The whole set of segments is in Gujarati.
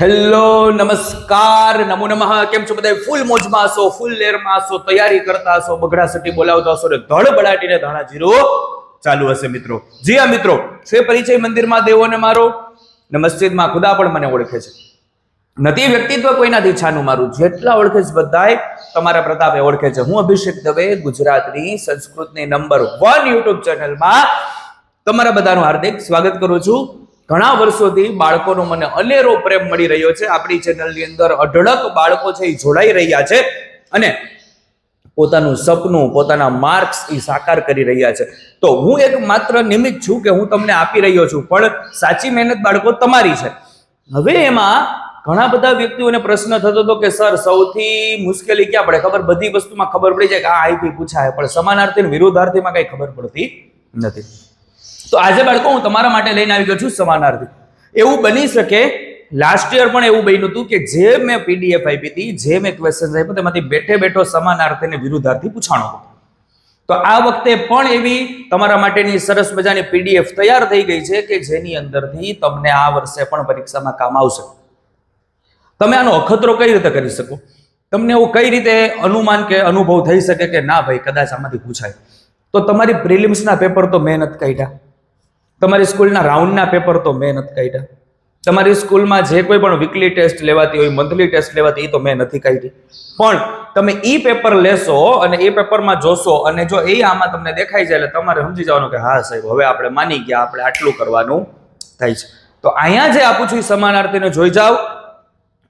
હેલો, નમસ્કાર. નમો નમઃ. કેમ છો બધા? ફૂલ મોજમાં છો ફૂલ લેરમાં છો તૈયારી કરતા હશો, બગડા સટી બોલાવતા હશો ને ધડ બડાટીને ધાણા જીરો ચાલુ હશે મિત્રો. જી હા, મિત્રો. છે પરિચય મંદિરમાં દેવોને મારો? ને મસ્જિદમાં ખુદા પણ મને ઓળખે છે. નથી વ્યક્તિત્વ કોઈનાથી છાનું મારું. જેટલા ઓળખે છે બધાય તમારા પ્રતાપે ઓળખે છે. હું અભિષેક દવે, ગુજરાતની સંસ્કૃતની નંબર વન યુટ્યુબ ચેનલમાં તમારા બધાનું હાર્દિક સ્વાગત કરું છું. ઘણા વર્ષોથી બાળકોનો મને અનેરો પ્રેમ મળી રહ્યો છે. આપણી ચેનલની અંદર અઢળક બાળકો છે એ જોડાઈ રહ્યા છે અને પોતાનું સપનું, પોતાના માર્ક્સ એ સાકાર કરી રહ્યા છે. તો હું એક માત્ર નિમિત્ત છું કે હું તમને આપી રહ્યો છું, પણ સાચી મહેનત બાળકો તમારી છે. હવે એમાં ઘણા બધા વ્યક્તિઓને પ્રશ્ન થતો હતો કે, સર, સૌથી મુશ્કેલી ક્યાં પડે? ખબર? બધી વસ્તુમાં ખબર પડી જાય કે આ આઈપી પૂછાય, પણ સમાનાર્થી વિરોધાર્થીમાં કઈ ખબર પડતી નથી. તો આજે બાળકો, હું તમારા માટે લઈને આવી ગયો છું સમાનાર્થી. એવું બની શકે લાસ્ટ યર પણ એવું બન્યું હતું કે જે મેં પીડીએફ આપી હતી, જે મેં ક્વેશ્ચન આપ્યો, તેમાંથી બેઠે બેઠો સમાનાર્થી અને વિરુદ્ધાર્થી પૂછાણો હતો. તો આ વખતે પણ એવી તમારા માટેની સરસ મજાની પીડીએફ તૈયાર થઈ ગઈ છે કે જેની અંદરથી તમને આ વર્ષે પણ પરીક્ષામાં કામ આવશે. તમે આનો અખતરો કઈ રીતે કરી શકો? તમને એવું કઈ રીતે અનુમાન કે અનુભવ થઈ શકે કે ના ભાઈ, કદાચ આમાંથી પૂછાય? તો તમારી પ્રિલિમ્સના પેપર તો મેં નથી કાઢ્યા. તમારી સ્કૂલના રાઉન્ડના પેપર તો મેં નથી કાઢ્યા. તમારી સ્કૂલમાં જે કોઈ પણ વીકલી ટેસ્ટ લેવાતી હોય મંથલી ટેસ્ટ લેવાતી એ તો મેં નથી કાઢી. પણ તમે ઈ પેપર લેશો અને એ પેપરમાં જોશો અને જો એ આમાં તમને દેખાઈ જાય એટલે તમારે સમજી જવાનું કે હા સાહેબ, હવે આપણે માની ગયા, આપણે આટલું કરવાનું થાય છે. તો અહીંયા જે આપું છું એ સમાનાર્થીને જોઈ જાઓ.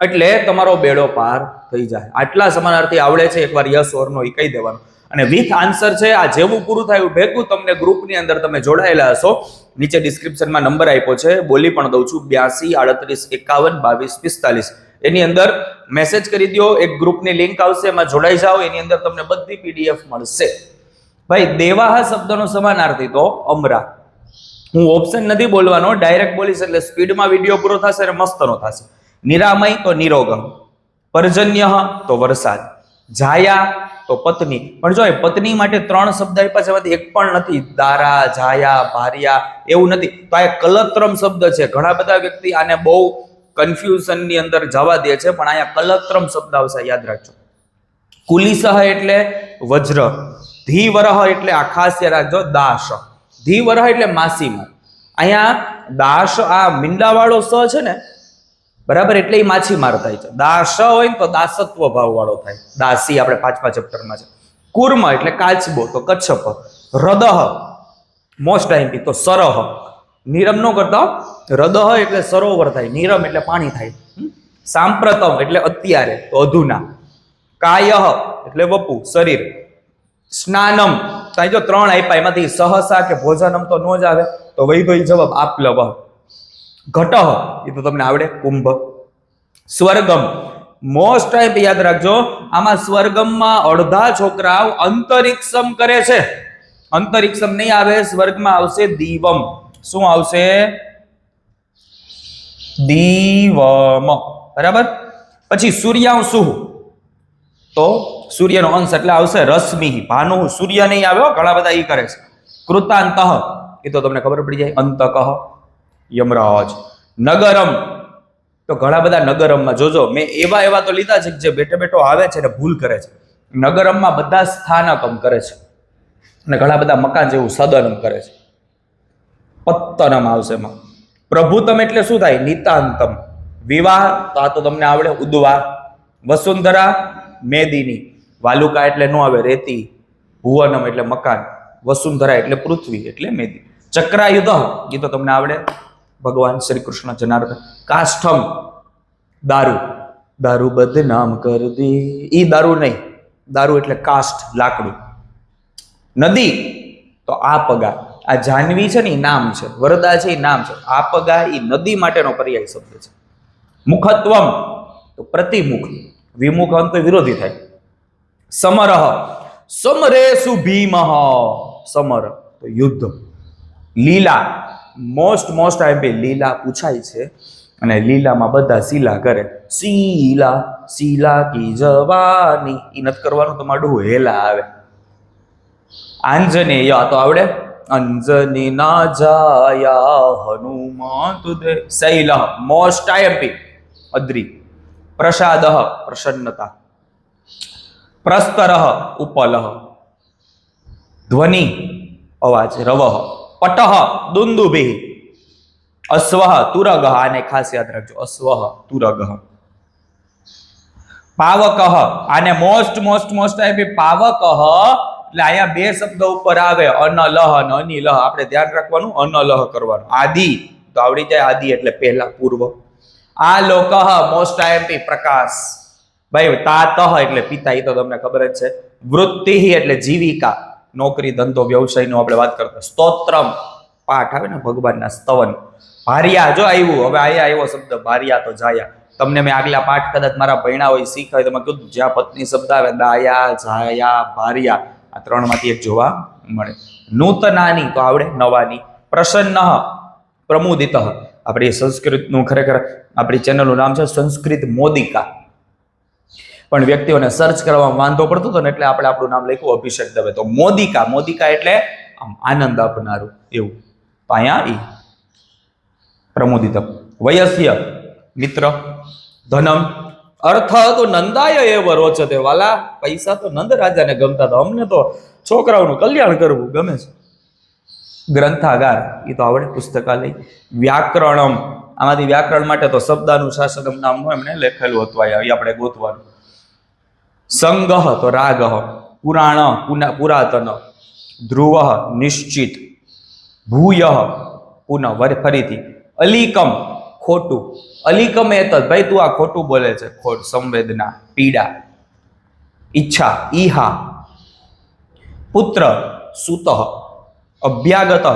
એટલે તમારો બેડો પાર થઈ જાય. આટલા સમાનાર્થી આવડે છે, એકવાર યસ ઓરનો એ કહી દેવાનું. અને વિથ આન્સર છે, આ જેવું પૂરું થાય ભેગું તમને ગ્રુપની અંદર તમે જોડાયેલા હશો. નીચે ડિસ્ક્રિપ્શનમાં નંબર આપ્યો છે. બોલી પણ દઉં છું. બ્યાસી, આડત્રીસ, એકાવન, બાવીસ, પિસ્તાલીસ. એની અંદર મેસેજ કરી દો એક ગ્રુપની લિંક આવશે. એમાં જોડાઈ જાઓ. એની અંદર તમને બધી પીડીએફ મળશે. ભાઈ, દેવાહ શબ્દનો સમાનાર્થી તો અમરા. હું ઓપ્શન નથી બોલવાનો. ડાયરેક્ટ બોલીશ એટલે સ્પીડમાં વીડિયો પૂરો થશે અને મસ્તનો થશે. નિરામય તો નિરોગમ. પર્જન્ય તો વરસાદ. જાયા તો પત્ની. પણ જો પત્ની માટે ત્રણ શબ્દ આપ્યા છે એક પણ નથી. દારા જાયા ભાર્યા એવું નથી. તો આ એક કલત્રમ શબ્દ છે. ઘણા બધા વ્યક્તિ આને બહુ કન્ફ્યુઝનની અંદર જવા દે છે, પણ અહીંયા કલત્રમ શબ્દ આવશે, યાદ રાખજો. કુલિસહ એટલે વજ્ર. ધીવરહ એટલે આ ખાસ યાદ રાખજો, દાસ. ધીવરહ એટલે માસીમાં. અહીંયા દાસ આ મીંડાવાળો સ છે ને બરાબર? એટલે એ માછીમાર થાય છે. દાસ હોય ને તો દાસત્વ ભાવ વાળો થાય. દાસી આપણે પાંચમા ચેપ્ટરમાં છે. કુર્મ એટલે કાચબો, તો કચ્છપ. હૃદહ મોસ્ટ આઈમ્પી તો સરહ. નિરમ નો કરતા હૃદહ એટલે સરોવર થાય, નિરમ એટલે પાણી થાય. સાંપ્રતમ એટલે અત્યારે, તો અધુના. કાયહ એટલે વપુ, શરીર. સ્નાનમ ત્યાં જો ત્રણ આપ્યા, એમાંથી સહસા કે ભોજનમ તો નો જ આવે. તો વૈભવી જવાબ આપલવ ઘટહ એ તો તમને આવડે, કુંભ. સ્વર્ગમ. મોસ્ટ ટાઈમ યાદ રાખજો, આમાં સ્વર્ગમમાં અડધા છોકરાઓ અંતરિક્ષમ કરે છે. અંતરિક્ષમ નહીં આવે, સ્વર્ગમાં આવશે દીવમ. શું આવશે? દીવમ. બરાબર? પછી સૂર્યાંશુ. તો સૂર્યનો અંશ એટલે આવશે રશ્મિ. ભાનુ સૂર્ય નહીં આવ્યો ઘણા બધા ઈ કરે છે. કૃતાંતઃ. એ તો તમને ખબર પડી જાય અંતકઃ યમરાજ. નગરમ. તો ઘણા બધા નગરમમાં જોજો, મેં એવા એવા તો લીધા છે જે બેઠે બેઠો આવે છે ને ભૂલ કરે છે. નગરમમાં બધા સ્થાનકમ કરે છે. અને ઘણા બધા મકાન જેવું સદનમ કરે છે. પત્તનમ આવશે એમાં. પ્રભુતમ એટલે શું થાય? નિતાંતમ. વિવાહ, તો આ તો તમને આવડે, ઉદવા. વસુંધરા, મેદિની. વાલુકા એટલે નો આવે, રેતી. ભુવનમ એટલે મકાન. વસુંધરા એટલે પૃથ્વી એટલે મેદી. ચક્રાયુધ એ તો તમને આવડે? ભગવાન શ્રી કૃષ્ણ જનાર્દન, કાષ્ઠમ દારૂ. દારૂ બદનામ કર દે. ઈ દારૂ નહીં. દારૂ એટલે કાષ્ઠ, લાકડું. નદી. તો આ પગા. આ જાનવી છે ને એ નામ છે. વરદા છે એ નામ છે. આ પગા એ નદી માટેનો પર્યાય શબ્દ છે. મુખત્વમ. તો પ્રતિમુખ. વિમુખ અંત વિરોધી થાય. સમરહ. સમરે સુભીમહ સમર. તો યુદ્ધ. લીલા. મોસ્ટ મોસ્ટ આઈપી લીલા પૂછાય છે અને લીલામાં બધા શીલા કરે. શીલા શીલા કી જવાની. એ નથી કરવાનું તો માડું હેલા આવે. આંજનેય તો આવડે. અંજની ના જાયા હનુમંત દે. શૈલ મોસ્ટ આઈએમપી અદ્રી. પ્રસાદ પ્રસન્નતા. પ્રસ્તર ઉપલહ. ધ્વનિ. અવાજ. રવહ. પટહ દુંદુભિ અશ્વ તુરગ આને ખાસ યાદ રાખજો અશ્વ તુરગહ પાવક આને મોસ્ટ મોસ્ટ મોસ્ટ આપી પાવક એટલે અહીંયા બે શબ્દ ઉપર આવે, અનલહ અને અનિલહ. આપણે ધ્યાન રાખવાનું, અનલહ કરવાનું. આદિ, તો આવડી જાય આદિ એટલે પહેલા પૂર્વ. આ લોક મોસ્ટ આઈએમપી પ્રકાશ. ભાઈ તાતહ એટલે પિતા એ તો તમને ખબર જ છે. વૃત્તિ એટલે જીવિકા. નોકરી, ધંધો, વ્યવસાયનો આપણે વાત કરતા. સ્તોત્રમ. પાઠ આવે ને ભગવાનના સ્તવન. ભારિયા જો આવ્યું હવે આયા આવ્યો શબ્દ, ભારિયા તો જાયા. તમને મેં આગલા પાઠ કદાચ મારા ભણ્યા હોય શીખાય તો મેં કીધું, જ્યાં પત્ની શબ્દ આવે, દાયા, જાયા, ભારિયા. આ ત્રણમાંથી એક જોવા મળે. નૂતનાની, તો આવડે નવાની. પ્રસન્ન. પ્રમોદિત. આપણી સંસ્કૃતનું ખરેખર, આપણી ચેનલનું નામ છે સંસ્કૃત મોદિકા. પણ વ્યક્તિઓને સર્ચ કરવામાં વાંધો પડતો હતો ને એટલે આપણે આપણું નામ લખ્યું અભિષેક દવે. તો મોદિકા મોદિકા એટલે આમ આનંદ આપનારું એવું. પાયા ઈ પ્રમોદિત વયસ્ય, મિત્ર, ધનમ. અર્થ તો નંદાય એવ રોચતે વાલા. પૈસા તો નંદ રાજાને ગમતા હતા. અમને તો છોકરાઓનું કલ્યાણ કરવું ગમે છે. ગ્રંથાગાર એ તો આવડે પુસ્તકાલય. વ્યાકરણમ. આમાંથી વ્યાકરણ માટે તો શબ્દાનું શાસનમ નામનું એમણે લખેલું હતું આપણે ગોતવાનું. સંગહ તો રાગહ, પુરાણ પુના પુરાતન, ધ્રુવ નિશ્ચિત, ભૂય પુનઃ વર ફરીથી. અલીકમ ખોટું, અલિકમ એ તો ભાઈ તું આ ખોટું બોલે છે, ખોટ, સંવેદના, પીડા, ઈચ્છા, ઈહા. પુત્ર, સુત, અભ્યાગત.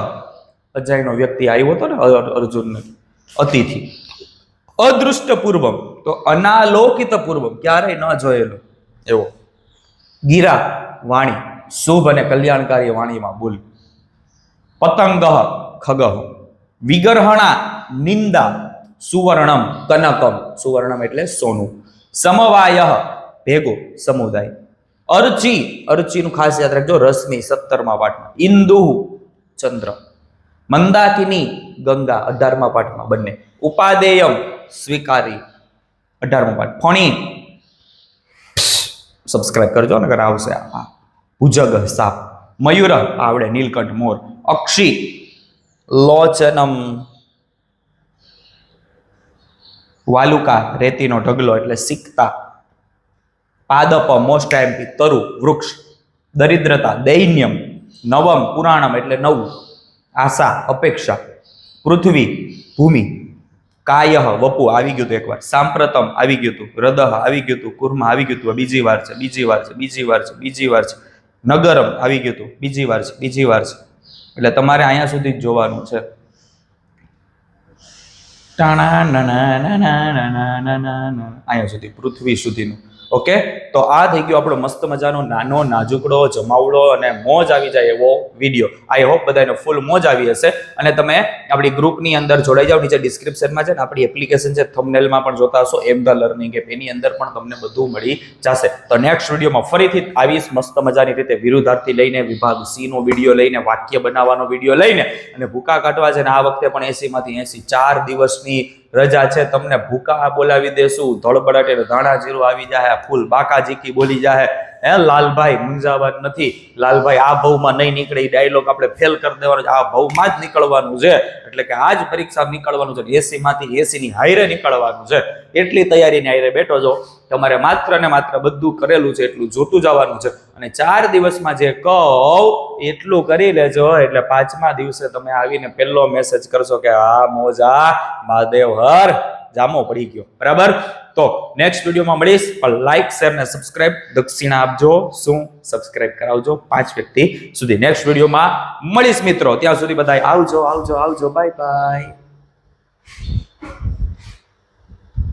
અજાયનો વ્યક્તિ આવ્યો હતો ને અર્જુનને, અતિથિ. અદૃષ્ટ પૂર્વમ તો અનાલોકિત પૂર્વમ ક્યારેય ન જોયેલો. એવો. ગીરા વાણી, શુભ અને કલ્યાણકારી વાણીમાં બોલ. પતંગ ખગ વિગરહણા, નિંદા, સુવર્ણમ, કનકમ. સુવર્ણમ એટલે સોનું. સમવાય, ભેગો, સમુદાય. અર્ચી, અર્ચીનું ખાસ યાદ રાખજો રશ્મિ સત્તરમા પાઠમાં. ઇન્દુ, ચંદ્ર. મંદાકિની, ગંગા, અઢારમા પાઠમાં બંને. ઉપાદેયમ, સ્વીકારી, અઢારમા પાઠ. ફણી સબસ્ક્રાઇબ કરજો નગર આવશે આ ભુજગ સાપ મયુર આવડે, નીલકંઠ મોર. અક્ષી. લોચનમ. વાલુકા, રેતીનો ઢગલો એટલે સિકતા. પાદપ મોસ્ટ એમ્પી તરુ, વૃક્ષ. દરિદ્રતા, દૈન્યમ. નવમ, પુરાણમ એટલે નવું. આશા, અપેક્ષા. પૃથ્વી, ભૂમિ. કાયહ, વપુ, આવી ગયું હતું એકવાર. સાંપ્રતમ, આવી ગયું હતું હૃદહ આવી ગયું હતું કુર્મ, આવી ગયું હતું બીજી વાર છે, બીજી વાર છે, બીજી વાર છે, બીજી વાર છે. નગરમ, આવી ગયું હતું બીજી વાર છે, બીજી વાર છે. એટલે તમારે અહીંયા સુધી જ જોવાનું છે. અહીંયા સુધી, પૃથ્વી સુધીનું. ઓકે તો આ થઈ ગયો આપણો મસ્ત મજાનો નાનો નાજુકડો, જમાવડો અને મોજ આવી જાય એવો વીડિયો આઈ હોપ બધાને ફૂલ મોજ આવી હશે. અને તમે આપણી ગ્રુપની અંદર જોડાઈ જાઓ, નીચે ડિસ્ક્રિપ્શનમાં છે ને આપણી એપ્લિકેશન છે થંબનેલમાં પણ જોતા હશો. એમ ધ લર્નિંગ એપ એની અંદર પણ તમને બધું મળી જશે. તો નેક્સ્ટ વિડીયોમાં ફરીથી આવીશ, મસ્ત મજાની રીતે વિરુદ્ધાર્થી લઈને, વિભાગ સીનો વીડિયો લઈને, વાક્ય બનાવવાનો વીડિયો લઈને. અને ભૂકા કાઢવા છે ને આ વખતે પણ એસીમાંથી એસી ચાર દિવસની રજા છે, તમને ભૂકા બોલાવી દેશું ધડબડાટે ધાણા જીરું આવી જાય ફૂલ બાકા જીકી બોલી જાય હે, લાલભાઈ મૂંઝાવાનું નથી. લાલભાઈ, આ ભાવમાં નહીં નીકળે, એ ડાયલોગ આપણે ફેલ કરી દેવાનો આ ભાવમાં જ નીકળવાનું છે. એટલે કે આ જ પરીક્ષા નીકળવાનું છે એસી માંથી એસી ની હાઈરે નીકળવાનું છે. એટલી તૈયારીની હાઈરે બેઠો છો. તમારે માત્ર ને માત્ર બધું કરેલું છે, એટલું જોતું જવાનું છે. અને ચાર દિવસમાં જે કહું, એટલું કરી લેજો. એટલે પાંચમા દિવસે તમે આવીને પહેલો મેસેજ કરશો કે આ મોજા, મહાદેવ, હર. જામો પડી ગયો. બરાબર? તો નેક્સ્ટ વિડીયોમાં મળીશ. પણ લાઈક શેર ને સબસ્ક્રાઇબ દક્ષિણા આપજો. શું? સબસ્ક્રાઇબ કરાવજો પાંચ વ્યક્તિ સુધી. નેક્સ્ટ વિડીયોમાં મળીશ મિત્રો. ત્યાં સુધી બધા આવજો આવજો આવજો. Bye bye